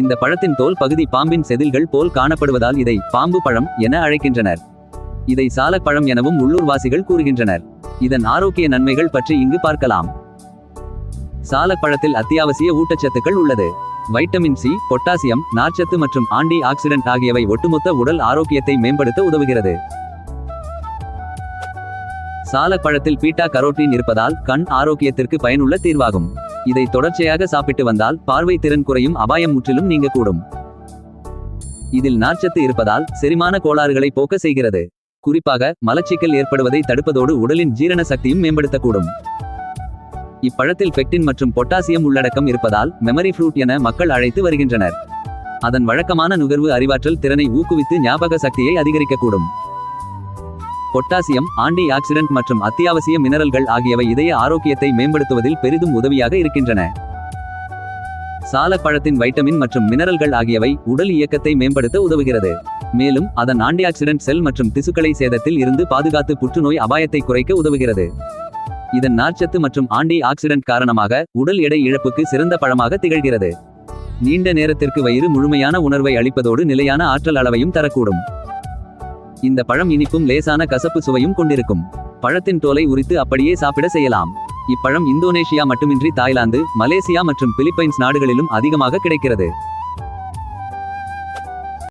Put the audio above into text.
இந்த பழத்தின் தோல் பகுதி பாம்பின் செதில்கள் போல் காணப்படுவதால் இதை பாம்பு பழம் என அழைக்கின்றனர். இதை சாலப்பழம் எனவும் உள்ளூர்வாசிகள் கூறுகின்றனர். இதன் ஆரோக்கிய நன்மைகள் பற்றி இங்கு பார்க்கலாம். சாலப்பழத்தில் அத்தியாவசிய ஊட்டச்சத்துக்கள் உள்ளது. வைட்டமின் சி பொட்டாசியம் நார்ச்சத்து மற்றும் ஆண்டி ஆக்சிடென்ட் ஆகியவை ஒட்டுமொத்த உடல் ஆரோக்கியத்தை மேம்படுத்த உதவுகிறது. சாலப்பழத்தில் பீட்டா கரோட்டின் இருப்பதால் கண் ஆரோக்கியத்திற்கு பயனுள்ள தீர்வாகும். இதை தொடர்ச்சியாக சாப்பிட்டு வந்தால் பார்வை திறன் குறையும் அபாயம் முற்றிலும் நீங்கக்கூடும். இதில் நார்ச்சத்து இருப்பதால் செரிமான கோளாறுகளை போக்க செய்கிறது. குறிப்பாக மலச்சிக்கல் ஏற்படுவதை தடுப்பதோடு உடலின் ஜீரண சக்தியும் மேம்படுத்தக்கூடும். இப்பழத்தில் பெக்டின் மற்றும் பொட்டாசியம் உள்ளடக்கம் இருப்பதால் மெமரி ஃப்ரூட் என மக்கள் அழைத்து வருகின்றனர். அதன் வழக்கமான நுகர்வு அறிவாற்றல் திறனை ஊக்குவித்து ஞாபக சக்தியை அதிகரிக்கக்கூடும். பொட்டாசியம் ஆன்டி ஆக்சிடென்ட் மற்றும் அத்தியாவசிய மினரல்கள் ஆகியவை இதய ஆரோக்கியத்தை மேம்படுத்துவதில் பெரிதும் உதவியாக இருக்கின்றன. சாலப்பழத்தின் வைட்டமின் மற்றும் மினரல்கள் ஆகியவை உடல் இயக்கத்தை மேம்படுத்த உதவுகிறது. மேலும் அதன் ஆன்டிஆக்சிடென்ட் செல் மற்றும் திசுக்களை சேதத்தில் இருந்து பாதுகாத்து புற்றுநோய் அபாயத்தை குறைக்க உதவுகிறது. இதன் நார்ச்சத்து மற்றும் ஆண்டி ஆக்சிடென்ட் காரணமாக உடல் எடை இழப்புக்கு சிறந்த பழமாக திகழ்கிறது. நீண்ட நேரத்திற்கு வயிறு முழுமையான உணர்வை அளிப்பதோடு நிலையான ஆற்றல் அளவையும் தரக்கூடும். இந்த பழம் இனிப்பும் லேசான கசப்பு சுவையும் கொண்டிருக்கும். பழத்தின் தோலை உரித்து அப்படியே சாப்பிட செய்யலாம். இப்பழம் இந்தோனேஷியா மட்டுமின்றி தாய்லாந்து மலேசியா மற்றும் பிலிப்பைன்ஸ் நாடுகளிலும் அதிகமாக கிடைக்கிறது.